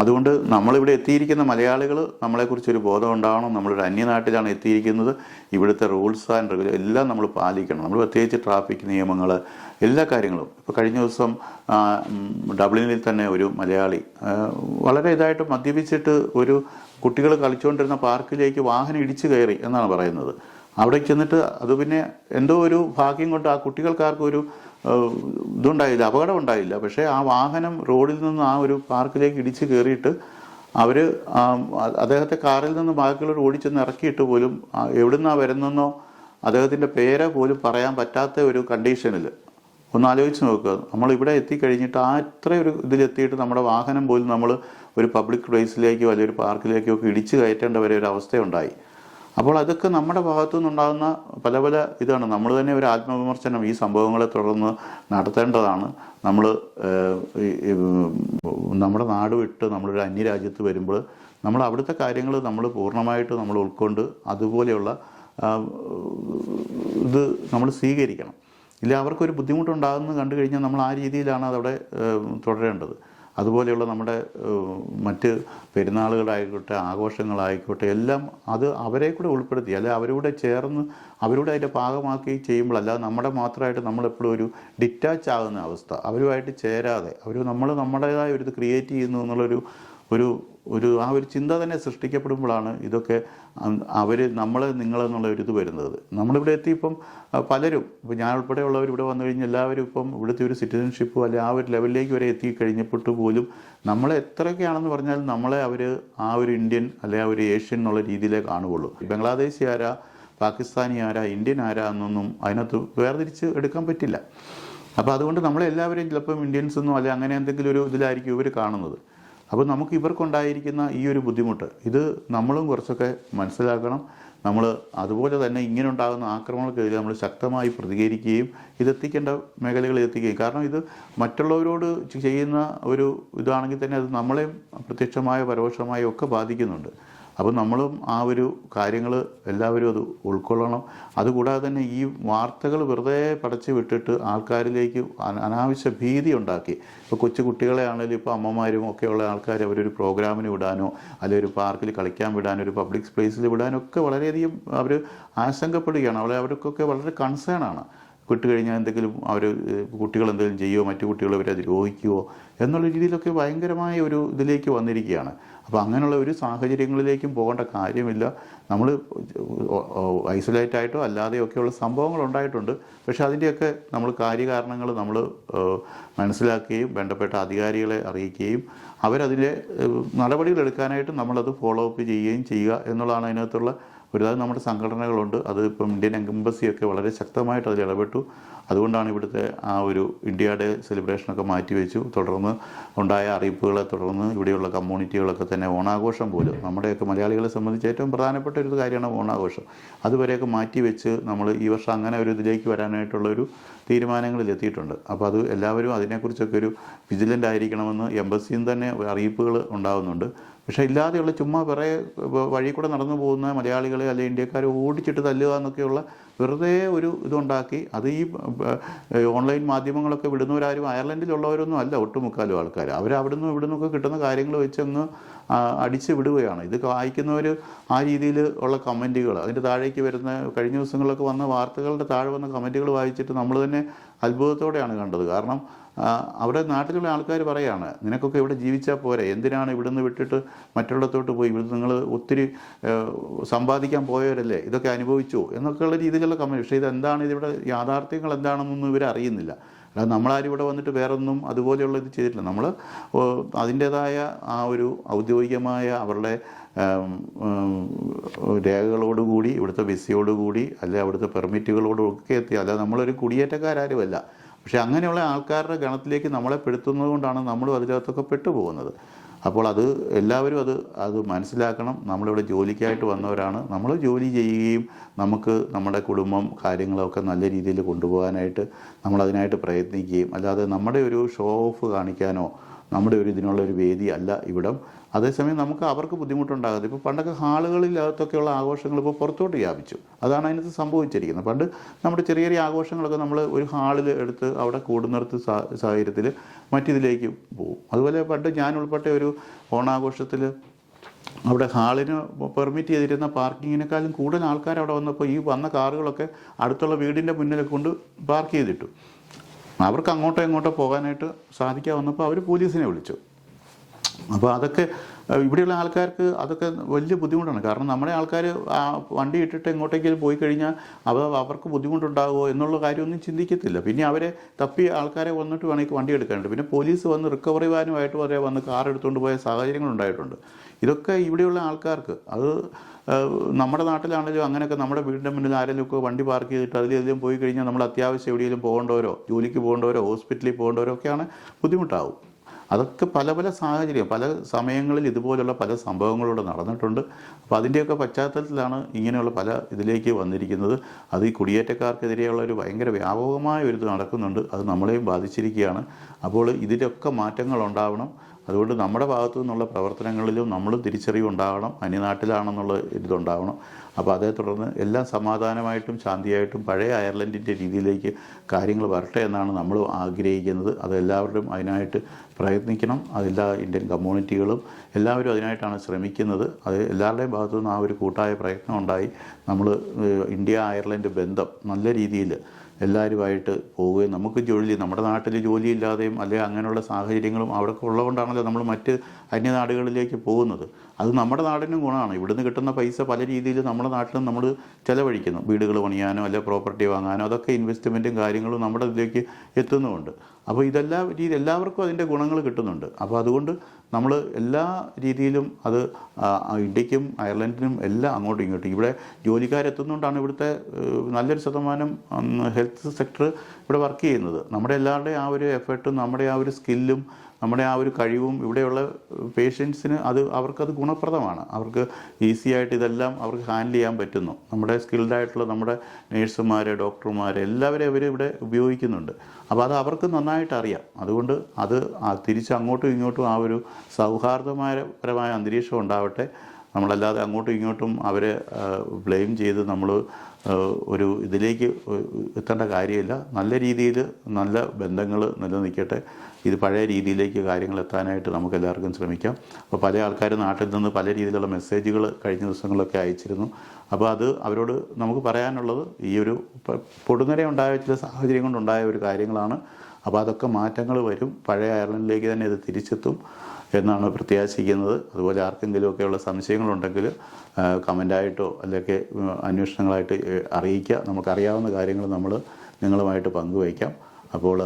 അതുകൊണ്ട് നമ്മളിവിടെ എത്തിയിരിക്കുന്ന മലയാളികൾ നമ്മളെക്കുറിച്ചൊരു ബോധം ഉണ്ടാവണം. നമ്മളൊരു അന്യനാട്ടിലാണ് എത്തിയിരിക്കുന്നത്. ഇവിടുത്തെ റൂൾസ് ആൻഡ് റെഗുലർ എല്ലാം നമ്മൾ പാലിക്കണം. നമ്മൾ പ്രത്യേകിച്ച് ട്രാഫിക് നിയമങ്ങൾ എല്ലാ കാര്യങ്ങളും. ഇപ്പോൾ കഴിഞ്ഞ ദിവസം ഡബ്ലിനിൽ തന്നെ ഒരു മലയാളി വളരെ ഇതായിട്ട് മദ്യപിച്ചിട്ട് ഒരു കുട്ടികൾ കളിച്ചുകൊണ്ടിരുന്ന പാർക്കിലേക്ക് വാഹനം ഇടിച്ചു കയറി എന്നാണ് പറയുന്നത്. അവിടെ ചെന്നിട്ട് അത് പിന്നെ എന്തോ ഒരു ഭാഗ്യം കൊണ്ട് ആ കുട്ടികൾക്കാർക്കും ഒരു ഇതുണ്ടായില്ല അപകടം ഉണ്ടായില്ല പക്ഷേ ആ വാഹനം റോഡിൽ നിന്ന് ആ ഒരു പാർക്കിലേക്ക് ഇടിച്ചു കയറിയിട്ട് അവർ അദ്ദേഹത്തെ കാറിൽ നിന്ന് ബാക്കിയുള്ളവർ ഓടിച്ചെന്ന് ഇറക്കിയിട്ട് പോലും എവിടുന്നാ വരുന്നെന്നോ അദ്ദേഹത്തിന്റെ പേര് പോലും പറയാൻ പറ്റാത്ത ഒരു കണ്ടീഷനിൽ ഒന്ന് ആലോചിച്ച് നോക്കുക നമ്മൾ ഇവിടെ എത്തിക്കഴിഞ്ഞിട്ട് ആ ഇത്ര ഒരു ഇതിലെത്തിയിട്ട് നമ്മുടെ വാഹനം പോലും നമ്മൾ ഒരു പബ്ലിക് പ്ലേസിലേക്കോ അല്ലെങ്കിൽ ഒരു പാർക്കിലേക്കോ ഒക്കെ ഇടിച്ചു കയറ്റേണ്ട വരെ ഒരു അവസ്ഥയുണ്ടായി. അപ്പോൾ അതൊക്കെ നമ്മുടെ ഭാഗത്തു നിന്നുണ്ടാകുന്ന പല പല ഇതാണ്. നമ്മൾ തന്നെ ഒരു ആത്മവിമർശനം ഈ സംഭവങ്ങളെ തുടർന്ന് നടത്തേണ്ടതാണ്. നമ്മൾ നമ്മുടെ നാട് വിട്ട് നമ്മളൊരു അന്യരാജ്യത്ത് വരുമ്പോൾ നമ്മൾ അവിടുത്തെ കാര്യങ്ങൾ നമ്മൾ പൂർണമായിട്ട് നമ്മൾ ഉൾക്കൊണ്ട് അതുപോലെയുള്ള ഇത് നമ്മൾ സ്വീകരിക്കണം. ഇല്ല അവർക്കൊരു ബുദ്ധിമുട്ടുണ്ടാകുന്നത് കണ്ടു കഴിഞ്ഞാൽ നമ്മൾ ആ രീതിയിലാണ് അതവിടെ തുടരേണ്ടത്. അതുപോലെയുള്ള നമ്മുടെ മറ്റ് പെരുന്നാളുകളായിക്കോട്ടെ ആഘോഷങ്ങളായിക്കോട്ടെ എല്ലാം അത് അവരെ കൂടെ ഉൾപ്പെടുത്തി. അല്ലെ അവരോട് ചേർന്ന് അവരോട് അതിന്റെ ഭാഗമാക്കി ചെയ്യുമ്പോൾ അല്ലാതെ നമ്മുടെ മാത്രമായിട്ട് നമ്മളെപ്പോഴും ഒരു ഡിറ്റാച്ച് ആകുന്ന അവസ്ഥ. അവരുമായിട്ട് ചേരാതെ അവർ നമ്മൾ നമ്മുടേതായ ഒരു ഇത് ക്രിയേറ്റ് ചെയ്യുന്നു എന്നുള്ളൊരു ഒരു ഒരു ആ ഒരു ചിന്ത തന്നെ സൃഷ്ടിക്കപ്പെടുമ്പോഴാണ് ഇതൊക്കെ അവർ നമ്മൾ നിങ്ങളെന്നുള്ള ഒരു ഇത് വരുന്നത്. നമ്മളിവിടെ എത്തി ഇപ്പം പലരും ഇപ്പം ഞാൻ ഉൾപ്പെടെയുള്ളവർ ഇവിടെ വന്നു കഴിഞ്ഞാൽ എല്ലാവരും ഇപ്പം ഇവിടുത്തെ ഒരു സിറ്റിസൺഷിപ്പോ അല്ലെ ആ ഒരു ലെവലിലേക്ക് വരെ എത്തി കഴിഞ്ഞപ്പോൾ പോലും നമ്മളെ എത്രയൊക്കെയാണെന്ന് പറഞ്ഞാൽ നമ്മളെ അവർ ആ ഒരു ഇന്ത്യൻ അല്ലെ ആ ഒരു ഏഷ്യൻ എന്നുള്ള രീതിയിലേ കാണുകയുള്ളൂ. ബംഗ്ലാദേശി ആരാ പാകിസ്ഥാനി ആരാ ഇന്ത്യൻ ആരാ എന്നൊന്നും അതിനകത്ത് വേർതിരിച്ച് എടുക്കാൻ പറ്റില്ല. അപ്പോൾ അതുകൊണ്ട് നമ്മളെല്ലാവരും ചിലപ്പം ഇന്ത്യൻസ് ഒന്നും അല്ലെ അങ്ങനെ എന്തെങ്കിലും ഒരു ഇതിലായിരിക്കും ഇവർ കാണുന്നത്. അപ്പോൾ നമുക്ക് ഇവർക്കുണ്ടായിരിക്കുന്ന ഈ ഒരു ബുദ്ധിമുട്ട് ഇത് നമ്മളും കുറച്ചൊക്കെ മനസ്സിലാക്കണം. നമ്മൾ അതുപോലെ തന്നെ ഇങ്ങനെ ഉണ്ടാകുന്ന ആക്രമണങ്ങൾക്കെതിരെ നമ്മൾ ശക്തമായി പ്രതികരിക്കുകയും ഇതെത്തിക്കേണ്ട മേഖലകളിൽ എത്തിക്കുകയും. കാരണം ഇത് മറ്റുള്ളവരോട് ചെയ്യുന്ന ഒരു ഇതാണെങ്കിൽ തന്നെ അത് നമ്മളെയും പ്രത്യക്ഷമായോ പരോക്ഷമായോ ഒക്കെ ബാധിക്കുന്നുണ്ട്. അപ്പോൾ നമ്മളും ആ ഒരു കാര്യങ്ങൾ എല്ലാവരും അത് ഉൾക്കൊള്ളണം. അതുകൂടാതെ തന്നെ ഈ വാർത്തകൾ വെറുതെ പടച്ചു വിട്ടിട്ട് ആൾക്കാരിലേക്ക് അനാവശ്യ ഭീതി ഉണ്ടാക്കി. ഇപ്പോൾ കൊച്ചു കുട്ടികളെ ആണെങ്കിലും ഇപ്പോൾ അമ്മമാരും ഒക്കെയുള്ള ആൾക്കാർ അവരൊരു പ്രോഗ്രാമിന് വിടാനോ അല്ലെങ്കിൽ ഒരു പാർക്കിൽ കളിക്കാൻ വിടാനോ ഒരു പബ്ലിക് പ്ലേസിൽ വിടാനോ ഒക്കെ വളരെയധികം അവർ ആശങ്കപ്പെടുകയാണ്. അവരെ അവർക്കൊക്കെ വളരെ കൺസേൺ ആണ്. വിട്ടുകഴിഞ്ഞാൽ എന്തെങ്കിലും അവർ കുട്ടികൾ എന്തെങ്കിലും ചെയ്യുമോ മറ്റു കുട്ടികൾ അവരെ ദ്രോഹിക്കുമോ എന്നുള്ള രീതിയിലൊക്കെ ഭയങ്കരമായ ഒരു ഇതിലേക്ക് വന്നിരിക്കുകയാണ്. അപ്പോൾ അങ്ങനെയുള്ള ഒരു സാഹചര്യങ്ങളിലേക്കും പോകേണ്ട കാര്യമില്ല. നമ്മൾ ഐസൊലേറ്റ് ആയിട്ടോ അല്ലാതെയോ ഒക്കെയുള്ള സംഭവങ്ങൾ ഉണ്ടായിട്ടുണ്ട്. പക്ഷേ അതിന്റെയൊക്കെ നമ്മൾ കാര്യകാരണങ്ങൾ നമ്മൾ മനസ്സിലാക്കുകയും ബന്ധപ്പെട്ട അധികാരികളെ അറിയിക്കുകയും അവരതിന്റെ നടപടികൾ എടുക്കാനായിട്ട് നമ്മളത് ഫോളോ അപ്പ് ചെയ്യുകയും ചെയ്യുക എന്നുള്ളതാണ് അതിനകത്തുള്ള ഒരുപാട് നമ്മുടെ സംഘടനകളുണ്ട്. അത് ഇപ്പം ഇന്ത്യൻ എംബസിയൊക്കെ വളരെ ശക്തമായിട്ട് അതിൽ ഇടപെട്ടു. അതുകൊണ്ടാണ് ഇവിടുത്തെ ആ ഒരു ഇന്ത്യ ഡേ സെലിബ്രേഷനൊക്കെ മാറ്റിവെച്ചു. തുടർന്ന് ഉണ്ടായ അറിയിപ്പുകളെ തുടർന്ന് ഇവിടെയുള്ള കമ്മ്യൂണിറ്റികളൊക്കെ തന്നെ ഓണാഘോഷം പോലും നമ്മുടെയൊക്കെ മലയാളികളെ സംബന്ധിച്ച് ഏറ്റവും പ്രധാനപ്പെട്ട ഒരു കാര്യമാണ് ഓണാഘോഷം. അതുവരെയൊക്കെ മാറ്റിവെച്ച് നമ്മൾ ഈ വർഷം അങ്ങനെ ഒരു ഇതിലേക്ക് വരാനായിട്ടുള്ളൊരു തീരുമാനങ്ങളിൽ എത്തിയിട്ടുണ്ട്. അപ്പോൾ അത് എല്ലാവരും അതിനെക്കുറിച്ചൊക്കെ ഒരു വിജിലന്റ് ആയിരിക്കണമെന്ന് എംബസിയും തന്നെ അറിയിപ്പുകൾ ഉണ്ടാകുന്നുണ്ട് പക്ഷേ ഇല്ലാതെയുള്ള ചുമ്മാ വേറെ വഴി കൂടെ നടന്നു പോകുന്ന മലയാളികളെ അല്ലെങ്കിൽ ഇന്ത്യക്കാരെ ഓടിച്ചിട്ട് തല്ലുക എന്നൊക്കെയുള്ള വെറുതെ ഒരു ഇതുണ്ടാക്കി. അത് ഈ ഓൺലൈൻ മാധ്യമങ്ങളൊക്കെ വിടുന്നവരാരും അയർലൻഡിലുള്ളവരൊന്നും അല്ല ഒട്ടുമുക്കാലും ആൾക്കാർ അവർ അവിടുന്ന് ഇവിടുന്നൊക്കെ കിട്ടുന്ന കാര്യങ്ങൾ വെച്ചങ്ങ് അടിച്ച് വിടുകയാണ്. ഇത് വായിക്കുന്നവർ ആ രീതിയിൽ ഉള്ള കമന്റുകൾ അതിന്റെ താഴേക്ക് വരുന്ന കഴിഞ്ഞ ദിവസങ്ങളിലൊക്കെ വന്ന വാർത്തകളുടെ താഴെ വന്ന കമന്റുകൾ വായിച്ചിട്ട് നമ്മൾ തന്നെ അത്ഭുതത്തോടെയാണ് കണ്ടത്. കാരണം അവിടെ നാട്ടിലുള്ള ആൾക്കാർ പറയാണ് നിനക്കൊക്കെ ഇവിടെ ജീവിച്ചാൽ പോരെ എന്തിനാണ് ഇവിടുന്ന് വിട്ടിട്ട് മറ്റുള്ളിടത്തോട്ട് പോയി? ഇവിടുന്ന് നിങ്ങൾ ഒത്തിരി സമ്പാദിക്കാൻ പോയവരല്ലേ? ഇതൊക്കെ അനുഭവിച്ചു. എന്നൊക്കെയുള്ള രീതിയിലുള്ള കമന്റ് പക്ഷേ ഇതെന്താണ് ഇതിവിടെ യാഥാർത്ഥ്യങ്ങൾ എന്താണെന്നൊന്നും ഇവർ അറിയുന്നില്ല. അല്ലാതെ നമ്മളാരും ഇവിടെ വന്നിട്ട് വേറൊന്നും അതുപോലെയുള്ള ഇത് ചെയ്തിട്ടില്ല. നമ്മൾ അതിന്റേതായ ആ ഒരു ഔദ്യോഗികമായ അവരുടെ രേഖകളോടുകൂടി ഇവിടുത്തെ വിസയോടുകൂടി അല്ലെ അവിടുത്തെ പെർമിറ്റുകളോടൊക്കെ എത്തി. അല്ലാതെ നമ്മളൊരു കുടിയേറ്റക്കാരുമല്ല പക്ഷേ അങ്ങനെയുള്ള ആൾക്കാരുടെ ഗണത്തിലേക്ക് നമ്മളെ പെടുത്തുന്നത് കൊണ്ടാണ് നമ്മളും അതിനകത്തൊക്കെ പെട്ടുപോകുന്നത്. അപ്പോൾ അത് എല്ലാവരും അത് അത് മനസ്സിലാക്കണം. നമ്മളിവിടെ ജോലിക്കായിട്ട് വന്നവരാണ്. നമ്മൾ ജോലി ചെയ്യുകയും നമുക്ക് നമ്മുടെ കുടുംബം കാര്യങ്ങളൊക്കെ നല്ല രീതിയിൽ കൊണ്ടുപോകാനായിട്ട് നമ്മളതിനായിട്ട് പ്രയത്നിക്കുകയും അല്ലാതെ നമ്മുടെ ഒരു ഷോ ഓഫ് കാണിക്കാനോ നമ്മുടെ ഒരു ഇതിനുള്ള ഒരു വേദി അല്ല ഇവിടം. അതേസമയം നമുക്ക് അവർക്ക് ബുദ്ധിമുട്ടുണ്ടാകാതെ ഇപ്പോൾ പണ്ടൊക്കെ ഹാളുകളിലകത്തൊക്കെയുള്ള ആഘോഷങ്ങൾ ഇപ്പോൾ പുറത്തോട്ട് വ്യാപിച്ചു. അതാണ് അതിനകത്ത് സംഭവിച്ചിരിക്കുന്നത്. പണ്ട് നമ്മുടെ ചെറിയ ചെറിയ ആഘോഷങ്ങളൊക്കെ നമ്മൾ ഒരു ഹാളിൽ എടുത്ത് അവിടെ കൂടുന്നിടത്ത് സാഹചര്യത്തിൽ മറ്റിതിലേക്ക് പോകും അതുപോലെ പണ്ട് ഞാൻ ഉൾപ്പെട്ട ഒരു ഓണാഘോഷത്തിൽ അവിടെ ഹാളിന് പെർമിറ്റ് ചെയ്തിരുന്ന പാർക്കിങ്ങിനേക്കാളും കൂടുതൽ ആൾക്കാർ അവിടെ വന്നപ്പോൾ ഈ വന്ന കാറുകളൊക്കെ അടുത്തുള്ള വീടിന്റെ മുന്നിൽ കൊണ്ട് പാർക്ക് ചെയ്തിട്ടു. അവർക്ക് അങ്ങോട്ടോ ഇങ്ങോട്ടോ പോകാനായിട്ട് സാധിക്കാതെ വന്നപ്പോൾ അവർ പോലീസിനെ വിളിച്ചു. അപ്പോൾ അതൊക്കെ ഇവിടെയുള്ള ആൾക്കാർക്ക് അതൊക്കെ വലിയ ബുദ്ധിമുട്ടാണ്. കാരണം നമ്മുടെ ആൾക്കാർ വണ്ടി ഇട്ടിട്ട് എങ്ങോട്ടേക്കും പോയി കഴിഞ്ഞാൽ അവ അവർക്ക് ബുദ്ധിമുട്ടുണ്ടാകുമോ എന്നുള്ള കാര്യമൊന്നും ചിന്തിക്കത്തില്ല. പിന്നെ അവരെ തപ്പി ആൾക്കാരെ വന്നിട്ട് വേണമെങ്കിൽ വണ്ടി എടുക്കാനുണ്ട് പിന്നെ പോലീസ് വന്ന് റിക്കവറി വാനുമായിട്ട് വരെ വന്ന് കാർ എടുത്തുകൊണ്ട് പോയ സാഹചര്യങ്ങളുണ്ടായിട്ടുണ്ട് ഇതൊക്കെ ഇവിടെയുള്ള ആൾക്കാർക്ക്. അത് നമ്മുടെ നാട്ടിലാണെങ്കിലും അങ്ങനെയൊക്കെ നമ്മുടെ വീടിന്റെ മുന്നിൽ ആരെങ്കിലും ഒക്കെ വണ്ടി പാർക്ക് ചെയ്തിട്ട് അതിലെങ്കിലും പോയി കഴിഞ്ഞാൽ നമ്മൾ അത്യാവശ്യം എവിടെയെങ്കിലും പോകേണ്ടവരോ ജോലിക്ക് പോകേണ്ടവരോ ഹോസ്പിറ്റലിൽ പോകേണ്ടവരോ ഒക്കെയാണ് ബുദ്ധിമുട്ടാവും. അതൊക്കെ പല പല സാഹചര്യം പല സമയങ്ങളിൽ ഇതുപോലുള്ള പല സംഭവങ്ങളിലൂടെ നടന്നിട്ടുണ്ട്. അപ്പോൾ അതിന്റെയൊക്കെ പശ്ചാത്തലത്തിലാണ് ഇങ്ങനെയുള്ള പല ഇതിലേക്ക് വന്നിരിക്കുന്നത്. അത് ഈ കുടിയേറ്റക്കാർക്കെതിരെയുള്ള ഒരു ഭയങ്കര വ്യാപകമായ ഒരു ഇത് നടക്കുന്നുണ്ട്. അത് നമ്മളെയും ബാധിച്ചിരിക്കുകയാണ്. അപ്പോൾ ഇതിലൊക്കെ മാറ്റങ്ങൾ ഉണ്ടാവണം. അതുകൊണ്ട് നമ്മുടെ ഭാഗത്തു നിന്നുള്ള പ്രവർത്തനങ്ങളിലും നമ്മൾ തിരിച്ചറിവ് ഉണ്ടാകണം അന്യനാട്ടിലാണെന്നുള്ള ഇതുണ്ടാവണം അപ്പോൾ അതേ തുടർന്ന് എല്ലാം സമാധാനമായിട്ടും ശാന്തിയായിട്ടും പഴയ അയർലൻഡിന്റെ രീതിയിലേക്ക് കാര്യങ്ങൾ വരട്ടെ എന്നാണ് നമ്മൾ ആഗ്രഹിക്കുന്നത്. അത് എല്ലാവരും അതിനായിട്ട് പ്രയത്നിക്കണം. അതെല്ലാ ഇന്ത്യൻ കമ്മ്യൂണിറ്റികളും എല്ലാവരും അതിനായിട്ടാണ് ശ്രമിക്കുന്നത്. അത് എല്ലാവരുടെയും ഭാഗത്തു നിന്ന് ആ ഒരു കൂട്ടായ പ്രയത്നം ഉണ്ടായി. നമ്മൾ ഇന്ത്യ അയർലൻഡ് ബന്ധം നല്ല രീതിയിൽ എല്ലാവരുമായിട്ട് പോവുകയും നമുക്ക് ജോലി നമ്മുടെ നാട്ടിൽ ജോലിയില്ലാതെയും അല്ലെങ്കിൽ അങ്ങനെയുള്ള സാഹചര്യങ്ങളും അവിടെ ഉള്ളതുകൊണ്ടാണല്ലോ നമ്മൾ മറ്റ് അന്യനാടുകളിലേക്ക് പോകുന്നത്. അത് നമ്മുടെ നാടിനും ഗുണമാണ്. ഇവിടുന്ന് കിട്ടുന്ന പൈസ പല രീതിയിൽ നമ്മുടെ നാട്ടിലും നമ്മൾ ചിലവഴിക്കുന്നു. വീടുകൾ പണിയാനോ അല്ലെങ്കിൽ പ്രോപ്പർട്ടി വാങ്ങാനോ അതൊക്കെ ഇൻവെസ്റ്റ്മെന്റും കാര്യങ്ങളും നമ്മുടെ ഇതിലേക്ക് എത്തുന്നുമുണ്ട്. അപ്പോൾ ഇതെല്ലാ രീതി എല്ലാവർക്കും അതിന്റെ ഗുണങ്ങൾ കിട്ടുന്നുണ്ട്. അപ്പോൾ അതുകൊണ്ട് നമ്മൾ എല്ലാ രീതിയിലും അത് ഇന്ത്യക്കും അയർലൻഡിനും എല്ലാം അങ്ങോട്ടും ഇങ്ങോട്ടും. ഇവിടെ ജോലിക്കാരെത്തുന്നുകൊണ്ടാണ് ഇവിടുത്തെ നല്ലൊരു ശതമാനം ഹെൽത്ത് സെക്ടർ ഇവിടെ വർക്ക് ചെയ്യുന്നത്. നമ്മുടെ എല്ലാവരുടെയും ആ ഒരു എഫേർട്ടും നമ്മുടെ ആ ഒരു സ്കില്ലും നമ്മുടെ ആ ഒരു കഴിവും ഇവിടെയുള്ള പേഷ്യൻസിന് അത് അവർക്കത് ഗുണപ്രദമാണ്. അവർക്ക് ഈസി ആയിട്ട് ഇതെല്ലാം അവർക്ക് ഹാൻഡിൽ ചെയ്യാൻ പറ്റുന്നു. നമ്മുടെ സ്കിൽഡ് ആയിട്ടുള്ള നമ്മുടെ നേഴ്സുമാർ ഡോക്ടർമാർ എല്ലാവരെയും അവർ ഇവിടെ ഉപയോഗിക്കുന്നുണ്ട്. അപ്പോൾ അത് അവർക്ക് നന്നായിട്ട് അറിയാം. അതുകൊണ്ട് അത് തിരിച്ച് അങ്ങോട്ടും ഇങ്ങോട്ടും ആ ഒരു സൗഹാർദ്ദപരമായ അന്തരീക്ഷം ഉണ്ടാവട്ടെ. നമ്മളല്ലാതെ അങ്ങോട്ടും ഇങ്ങോട്ടും അവരെ ബ്ലെയിം ചെയ്ത് നമ്മൾ ഒരു ഇതിലേക്ക് എത്തേണ്ട കാര്യമില്ല. നല്ല രീതിയിൽ നല്ല ബന്ധങ്ങൾ നിലനിൽക്കട്ടെ. ഇത് പഴയ രീതിയിലേക്ക് കാര്യങ്ങൾ എത്താനായിട്ട് നമുക്ക് എല്ലാവർക്കും ശ്രമിക്കാം. അപ്പോൾ പല ആൾക്കാർ നാട്ടിൽ നിന്ന് പല രീതിയിലുള്ള മെസ്സേജുകൾ കഴിഞ്ഞ ദിവസങ്ങളിലൊക്കെ അയച്ചിരുന്നു. അപ്പോൾ അത് അവരോട് നമുക്ക് പറയാനുള്ളത് ഈ ഒരു പൊടുന്നരെ ഉണ്ടായ ചില സാഹചര്യം കൊണ്ടുണ്ടായ ഒരു കാര്യങ്ങളാണ്. അപ്പോൾ അതൊക്കെ മാറ്റങ്ങൾ വരും. പഴയ അയർലൻഡിലേക്ക് തന്നെ ഇത് തിരിച്ചെത്തും എന്നാണ് പ്രത്യാശിക്കുന്നത്. അതുപോലെ ആർക്കെങ്കിലുമൊക്കെയുള്ള സംശയങ്ങളുണ്ടെങ്കിൽ കമന്റായിട്ടോ അല്ലെങ്കിൽ അന്വേഷണങ്ങളായിട്ട് അറിയിക്കുക. നമുക്കറിയാവുന്ന കാര്യങ്ങൾ നമ്മൾ നിങ്ങളുമായിട്ട് പങ്കുവയ്ക്കാം. അപ്പോൾ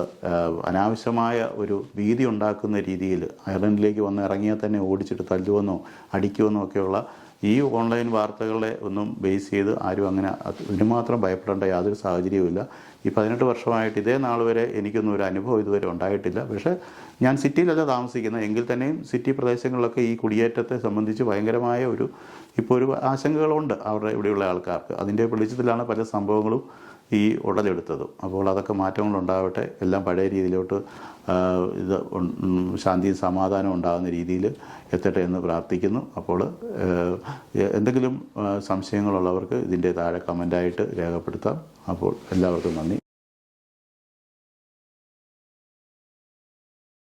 അനാവശ്യമായ ഒരു ഭീതി ഉണ്ടാക്കുന്ന രീതിയിൽ അയർലൻഡിലേക്ക് വന്ന് ഇറങ്ങിയാൽ തന്നെ ഓടിച്ചിട്ട് തല്ലുവെന്നോ അടിക്കുമെന്നോ ഒക്കെയുള്ള ഈ ഓൺലൈൻ വാർത്തകളെ ഒന്നും ബേസ് ചെയ്ത് ആരും അങ്ങനെ ഇതിന് മാത്രം ഭയപ്പെടേണ്ട യാതൊരു സാഹചര്യവുമില്ല. ഈ പതിനെട്ട് വർഷമായിട്ട് ഇതേ നാൾ വരെ എനിക്കൊന്നും ഒരു അനുഭവം ഇതുവരെ ഉണ്ടായിട്ടില്ല. പക്ഷേ ഞാൻ സിറ്റിയിലല്ല താമസിക്കുന്നത്. എങ്കിൽ തന്നെയും സിറ്റി പ്രദേശങ്ങളിലൊക്കെ ഈ കുടിയേറ്റത്തെ സംബന്ധിച്ച് ഭയങ്കരമായ ഒരു ഇപ്പോൾ ഒരു ആശങ്കകളുണ്ട് അവരുടെ ഇവിടെയുള്ള ആൾക്കാർക്ക്. അതിന്റെ വെളിച്ചത്തിലാണ് പല സംഭവങ്ങളും ഈ ഉടലെടുത്തതും അപ്പോൾ അതൊക്കെ മാറ്റങ്ങൾ ഉണ്ടാവട്ടെ എല്ലാം പഴയ രീതിയിലോട്ട് ഇത് ശാന്തിയും സമാധാനവും ഉണ്ടാകുന്ന രീതിയിൽ എത്തട്ടെ എന്ന് പ്രാർത്ഥിക്കുന്നു. അപ്പോൾ എന്തെങ്കിലും സംശയങ്ങളുള്ളവർക്ക് ഇതിന്റെ താഴെ കമന്റായിട്ട് രേഖപ്പെടുത്താം. അപ്പോൾ എല്ലാവർക്കും നന്ദി.